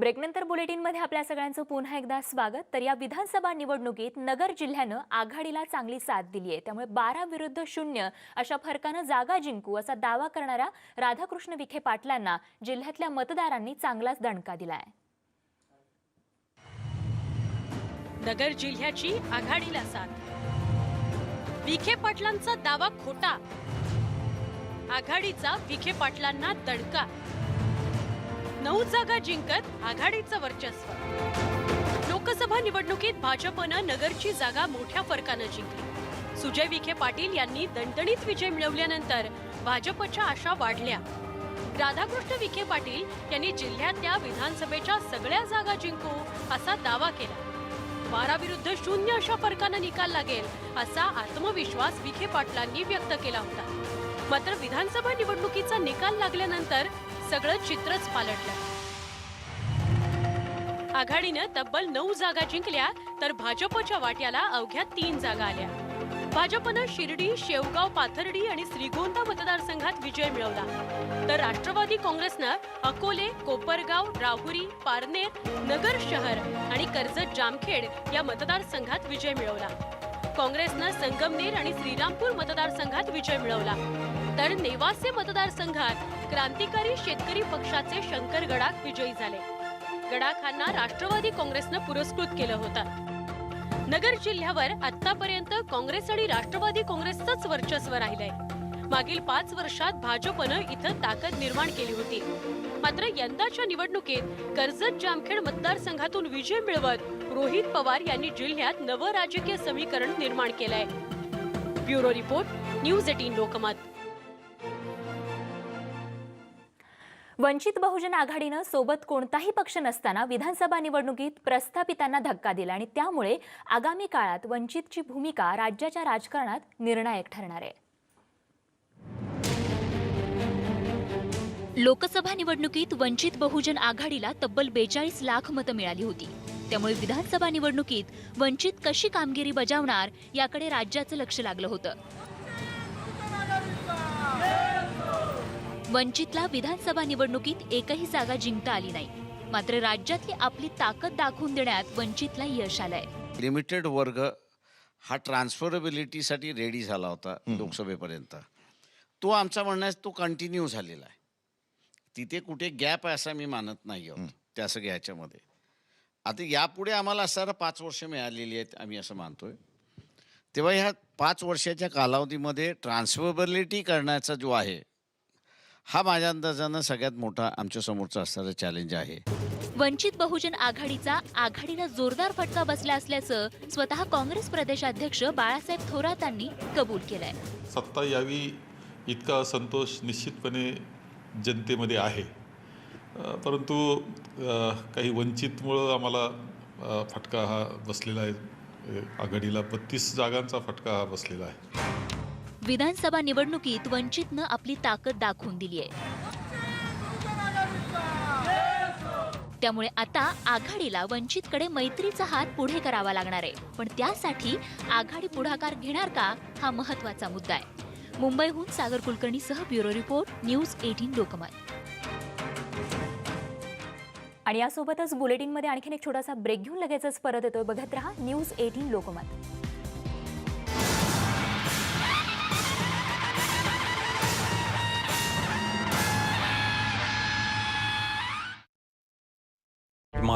ब्रेकनंतर बुलेटिनमध्ये आपल्या सगळ्यांचं पुन्हा एकदा स्वागत. तर या विधानसभा निवडणुकीत नगर जिल्ह्यानं आघाडीला चांगली साथ दिली आहे त्यामुळे बारा विरुद्ध शून्य अशा फरकानं जागा जिंकू असा दावा करणाऱ्या राधाकृष्ण विखे पाटलांना जिल्ह्यातल्या मतदारांनी चांगलाच दणका दिलाय. नगर जिल्ह्याची आघाडीला साथ. विखे पाटलांचा दावा खोटा. आघाडीचा विखे पाटलांना दणका. नऊ जागा जिंकत आघाडीचं वर्चस्व. लोकसभा निवडणुकीत भाजपनं नगरची जागा मोठ्या फरकानं जिंकली. सुजय विखे पाटील यांनी दणदणीत विजय मिळवल्यानंतर भाजपच्या आशा वाढल्या. राधाकृष्ण विखे पाटील यांनी जिल्ह्यातल्या विधानसभेच्या सगळ्या जागा जिंकू असा दावा केला. बारा विरुद्ध शून्य अशा फरकानं निकाल लागेल असा आत्मविश्वास विखे पाटलांनी व्यक्त केला होता. मात्र विधानसभा निवडणुकीचा निकाल लागल्यानंतर सगळं चित्रच पालटलं. आघाडीनं तब्बल नऊ जागा जिंकल्या तर भाजपच्या वाट्याला अवघ्या तीन जागा आल्या. भाजपनं शिर्डी शेवगाव पाथर्डी आणि श्रीगोंदा मतदारसंघात विजय मिळवला. तर राष्ट्रवादी काँग्रेसनं अकोले कोपरगाव राहुरी पारनेर नगर शहर आणि कर्जत जामखेड या मतदारसंघात विजय मिळवला. काँग्रेसनं संगमनेर आणि श्रीरामपूर मतदारसंघात विजय मिळवला. तर नेवासे मतदारसंघात क्रांतिकारी शेतकरी पक्षाचे शंकर गडाख विजयी झाले. गडाखांना राष्ट्रवादी काँग्रेसनं पुरस्कृत केलं होतं. नगर जिल्ह्यावर आतापर्यंत काँग्रेस आणि राष्ट्रवादी काँग्रेसचंच वर्चस्व राहिलंय. मागील पाच वर्षात भाजपनं इथं ताकद निर्माण केली होती. मात्र यंदाच्या निवडणुकीत कर्जत जामखेड मतदारसंघातून विजय मिळवत रोहित पवार यांनी जिल्ह्यात नवं राजकीय समीकरण निर्माण केलंय. Bureau report news eighteen Lokmat. Vanchit Bahujan आघाडीनं सोबत कोणताही पक्ष नसताना विधानसभा निवडणुकीत प्रस्थापितांना धक्का दिला आणि त्यामुळे आगामी काळात वंचितची भूमिका राज्याच्या राजकारणात निर्णायक ठरणार आहे. लोकसभा निवडणुकीत वंचित बहुजन आघाडीला तब्बल बेचाळीस लाख मतं मिळाली होती. त्यामुळे विधानसभा निवडणुकीत वंचित कशी कामगिरी बजावणार याकडे राज्याचं लक्ष लागलं होतं. वंचितला विधानसभा निवडणुकीत एकही जागा जिंकता आली नाही. मात्र राज्यातली आपली ताकद दाखवून देण्यात वंचितला यश आलंय. लिमिटेड वर्ग हा ट्रान्सफरबिलिटीसाठी रेडी झाला होता लोकसभेपर्यंत. तो आमचा म्हणण्यास तो कंटिन्यू झालेला आहे. तिथे कुठे गॅप आहे असं मी मानत नाही आहोत त्या सगळ्या ह्याच्यामध्ये. आता यापुढे आम्हाला असणारं पाच वर्ष मिळालेली आहेत आम्ही असं मानतोय. तेव्हा ह्या पाच वर्षाच्या कालावधीमध्ये ट्रान्सफरबिलिटी करण्याचा जो आहे हा माझ्या अंदाजानं सगळ्यात मोठा आमच्या समोरचा असणारा चॅलेंज आहे. वंचित बहुजन आघाडीचा आघाडीला जोरदार फटका बसला असल्याचं स्वतः काँग्रेस प्रदेशाध्यक्ष बाळासाहेब थोरातांनी कबूल केलंय. सत्ता यावी इतका असंतोष निश्चितपणे जनतेमध्ये आहे. परंतु काही वंचितमुळं आम्हाला फटका हा बसलेला आहे. आघाडीला बत्तीस जागांचा फटका हा बसलेला आहे. विधानसभा निवडणुकीत वंचितनं आपली ताकद दाखवून दिली आहे. त्यामुळे आता आघाडीला वंचितकडे मैत्रीचा हात पुढे करावा लागणार आहे. पण त्यासाठी आघाडी पुढाकार घेणार का हा महत्त्वाचा मुद्दा आहे. मुंबईहून Sagar कुलकर्णीसह bureau report news eighteen Lokmat. आणि यासोबतच बुलेटिनमध्ये आणखीन एक छोटासा ब्रेक घेऊन लगेचच परत येतोय. बघत रहा न्यूज एटीन लोकमत.